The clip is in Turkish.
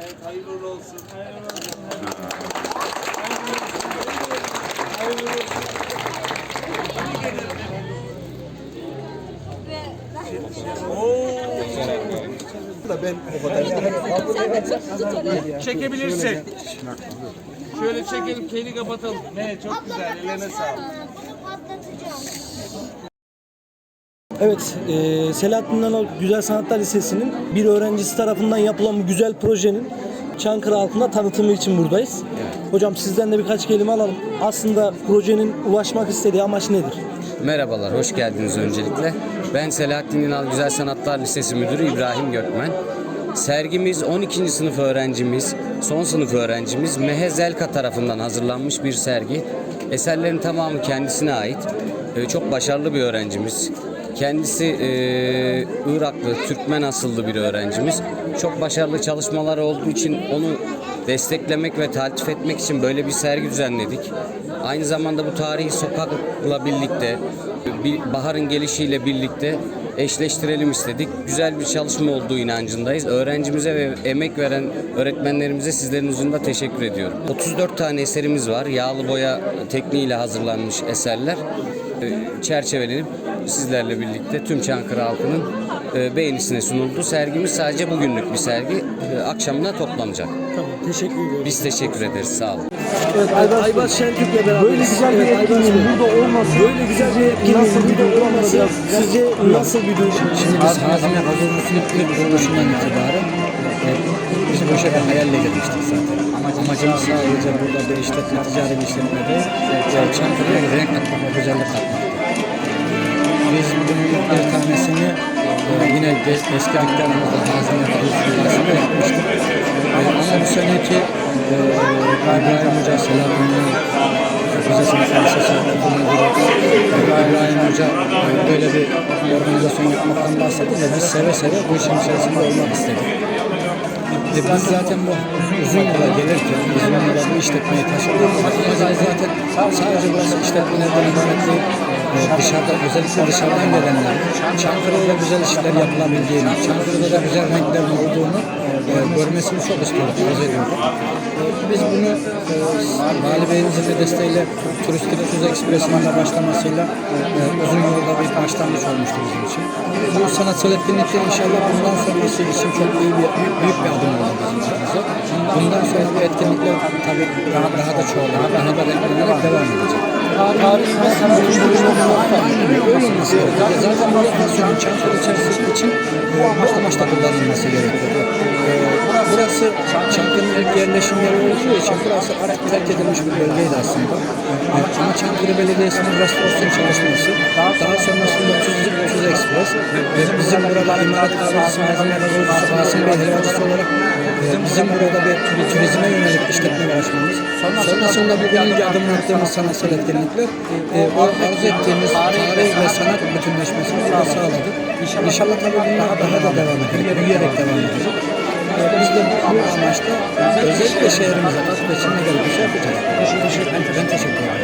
Evet, hayırlı olsun. Çekebilirsek. Şöyle çekelim, keli kapatalım. Ne çok güzel, ellerine sağlık. Evet, e, Selahattin Nanal Güzel Sanatlar Lisesi'nin bir öğrencisi tarafından yapılan bu güzel projenin Çankırı halkına tanıtımı için buradayız. Hocam sizden de birkaç kelime alalım. Aslında projenin ulaşmak istediği amaç nedir? Merhabalar, hoş geldiniz öncelikle. Ben Selahattin İnal Güzel Sanatlar Lisesi Müdürü İbrahim Gökmen. Sergimiz 12. sınıf öğrencimiz, son sınıf öğrencimiz Mehe Zelka tarafından hazırlanmış bir sergi. Eserlerin tamamı kendisine ait. Ee, Çok başarılı bir öğrencimiz. Kendisi e, Iraklı, Türkmen asıllı bir öğrencimiz. Çok başarılı çalışmaları olduğu için onu desteklemek ve taltif etmek için böyle bir sergi düzenledik. Aynı zamanda bu tarihi sokakla birlikte, bir baharın gelişiyle birlikte eşleştirelim istedik. Güzel bir çalışma olduğu inancındayız. Öğrencimize ve emek veren öğretmenlerimize sizlerin huzurunda teşekkür ediyorum. 34 tane eserimiz var. Yağlı boya tekniğiyle hazırlanmış eserler. Ee, Çerçevelenip sizlerle birlikte tüm Çankırı halkının e, beğenisine sunuldu. Sergimiz sadece bugünlük bir sergi. Ee, Akşamına toplanacak. Tamam, teşekkür ediyorum. Biz teşekkür ederiz. Sağ olun. Evet, Aybars, Aybars Şentürk'le beraber böyle güzel bir etkinliğin burada olması, böyle güzel bir etkinliğin burada olması sizce nasıl bir duygu? Şimdi biz Hazine Hazırlığı'nın ilk kuruluşundan itibaren e, biz bu işe hayalle girmiştik zaten. Amacımız sadece burada bir işletme, ticari bir işletme değil, e, Çankırı'ya renk katmak güzellik katmak. De- eski dükkanımızda Hazine Hazırlığı'nda yapmıştık. E, ama bu seneki e, İbrahim Hoca, Selahattin Bize sınıf lisesi İbrahim Hoca e, böyle bir organizasyon yapmaktan bahsetti ve biz seve seve bu işin içerisinde olmak istedik. E, biz zaten bu uzun yola gelirken, uzun yola bu işletmeyi taşıdık. Zaten sadece burası işletmelerden ibaret değil. E, dışarıda, özellikle dışarıdan gelenler, Çankırı'da güzel işler yapılabildiğini, Çankırı'da da güzel renklerin olduğunu e, görmesini çok istiyoruz, arzu ediyoruz. Biz bunu e, Vali Bey'imizin de desteğiyle Turistik Tuz Ekspresi'nin de başlamasıyla e, uzun yolda bir başlangıç olmuştu bizim için. Bu sanatsal etkinlikte inşallah bundan sonrası için çok iyi bir, büyük, bir adım oldu bizim için. Bundan sonra bu etkinlikler tabii daha, daha da çoğalarak, daha da renklenerek devam edecek. Zaten bu lokasyonun Çankırı içerisinde için başta başta kullanılması gerekiyor. E, burası Çankırı'nın ilk yerleşim yeri olduğu için burası artık terk edilmiş bir bölgeydi aslında. Ama Çankırı Belediyesi'nin restorasyon çalışması, daha sonrasında 30 30 Express ve bizim burada malzeme kavgası, Rasim Bey helvacısı olarak e, bizim burada bir turizme yönelik işletme açmamız, sonrasında bugün ilk adım attığımız sanatsal etkinlikler e, o arzu ettiğimiz tarih ve sanat bütünleşmesini burada sağladık. İnşallah tabii bunlar daha da devam edecek, büyüyerek devam edecek. E, biz de bu amaçla özellikle şehrimize katkı için ne gerekiyorsa yapacağız. Ben teşekkür ederim.